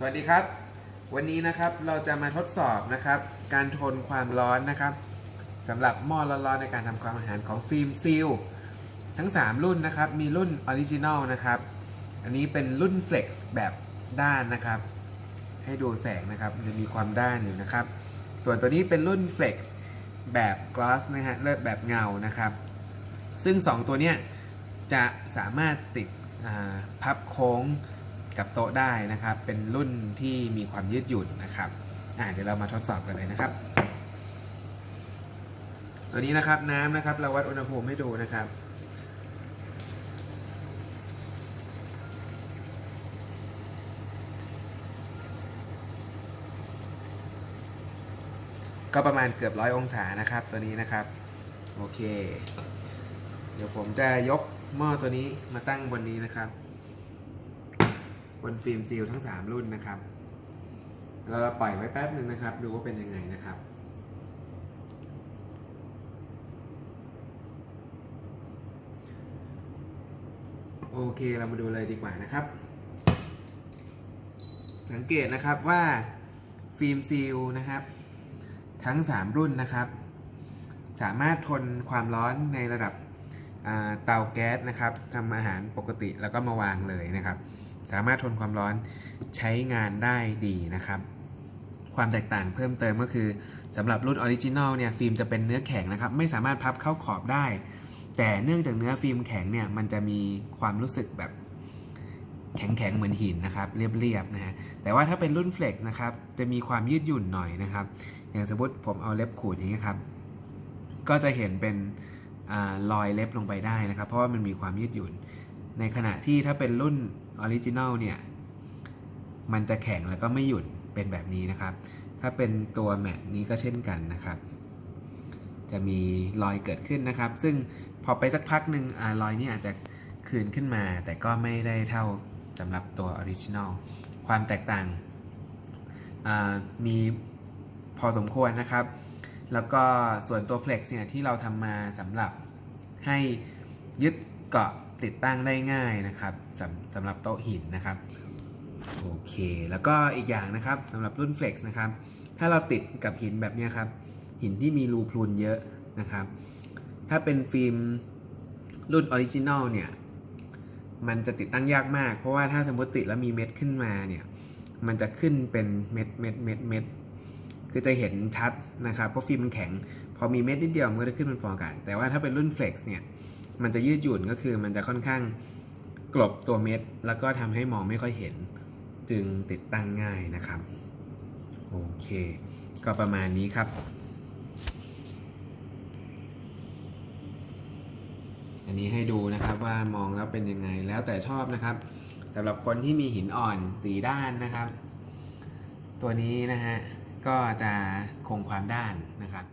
สวัสดีครับ วันนี้นะครับเราจะมาทดสอบนะครับ การทนความร้อนนะครับสำหรับหม้อร้อนๆในการทำความอาหารของฟิล์มซีลทั้ง 3 รุ่นนะครับ มีรุ่นออริจินอลนะครับ อันนี้เป็นรุ่น Flex แบบด้านนะครับ ให้ดูแสงนะครับจะมีความด้านอยู่นะครับ ส่วนตัวนี้เป็นรุ่น Flex แบบ gloss นะฮะเลิศแบบเงานะครับ ซึ่ง 2 ตัวเนี้ยจะสามารถติดพับโค้ง กับโต๊ะได้นะครับ เป็นรุ่นที่มีความยืดหยุ่นนะครับเดี๋ยวเรามาทดสอบกันเลยนะครับ ตัวนี้นะครับน้ำนะครับ เราวัดอุณหภูมิให้ดูนะครับก็ประมาณเกือบร้อยองศานะครับตัวนี้นะครับ โอเค เดี๋ยวผมจะยกหม้อตัวนี้มาตั้งบนนี้นะครับ บนฟิล์มซีลทั้ง 3 รุ่นนะครับเราปล่อยไว้แป๊บหนึ่งนะครับ ดูว่าเป็นยังไงนะครับโอเคเรามาดูเลยดีกว่านะครับ สังเกตนะครับว่าฟิล์มซีลนะครับ ทั้ง 3 รุ่นนะครับ สามารถทนความร้อนในระดับเตาแก๊สนะครับทำอาหารปกติแล้วก็มาวางเลยนะครับ สามารถทนความร้อนใช้งานได้ดีนะครับ ความแตกต่างเพิ่มเติมก็คือสำหรับรุ่นออริจินอลเนี่ยฟิล์มจะเป็นเนื้อแข็งนะครับ ไม่สามารถพับเข้าขอบได้ แต่เนื่องจากเนื้อฟิล์มแข็งเนี่ยมันจะมีความรู้สึกแบบแข็งๆเหมือนหินนะครับเรียบๆนะฮะแต่ว่าถ้าเป็นรุ่นเฟล็กนะครับจะมีความยืดหยุ่นหน่อยนะครับ อย่างสมมติผมเอาเล็บขูดอย่างนี้ยครับ ก็จะเห็นเป็นอรอยเล็บลงไปได้นะครับ เพราะว่ามันมีความยืดหยุ่น ในขณะที่ถ้าเป็นรุ่นออริจินัลเนี่ย มันจะแข็งแล้วก็ไม่หยุ่นเป็นแบบนี้นะครับ ถ้าเป็นตัวแมทนี้ก็เช่นกันนะครับ จะมีรอยเกิดขึ้นนะครับ ซึ่งพอไปสักพักหนึ่งอรอยนี้อาจจะคืนขึ้นมา แต่ก็ไม่ได้เท่าสำหรับตัวออริจินัลความแตกต่างมีพอสมควรนะครับ แล้วก็ส่วนตัว Flex เนี่ยที่เราทำมาสำหรับให้ยึดเกาะ ติดตั้งได้ง่ายนะครับสำสำหรับโต๊ะหินนะครับโอเค แล้วก็อีกอย่างนะครับสำหรับรุ่น Flex นะครับ ถ้าเราติดกับหินแบบนี้ครับ หินที่มีรูพรุนเยอะนะครับ ถ้าเป็นฟิล์มรุ่นออริจินอลเนี่ย มันจะติดตั้งยากมาก เพราะว่าถ้าสมมติติดแล้วมีเม็ดขึ้นมาเนี่ย มันจะขึ้นเป็นเม็ดเม็ดเม็ดเม็ดคือจะเห็นชัดนะครับ เพราะฟิล์มมันแข็ง พอมีเม็ดนิดเดียวมันก็จะขึ้นเป็นฟองอากาศแต่ว่าถ้าเป็นรุ่น Flex เนี่ย มันจะยืดหยุ่นก็คือมันจะค่อนข้างกลบตัวเม็ด แล้วก็ทำให้มองไม่ค่อยเห็น จึงติดตั้งง่ายนะครับโอเค ก็ประมาณนี้ครับ อันนี้ให้ดูนะครับว่ามองแล้วเป็นยังไงแล้วแต่ชอบนะครับสำหรับคนที่มีหินอ่อนสีด้านนะครับ ตัวนี้นะฮะก็จะคงความด้านนะครับ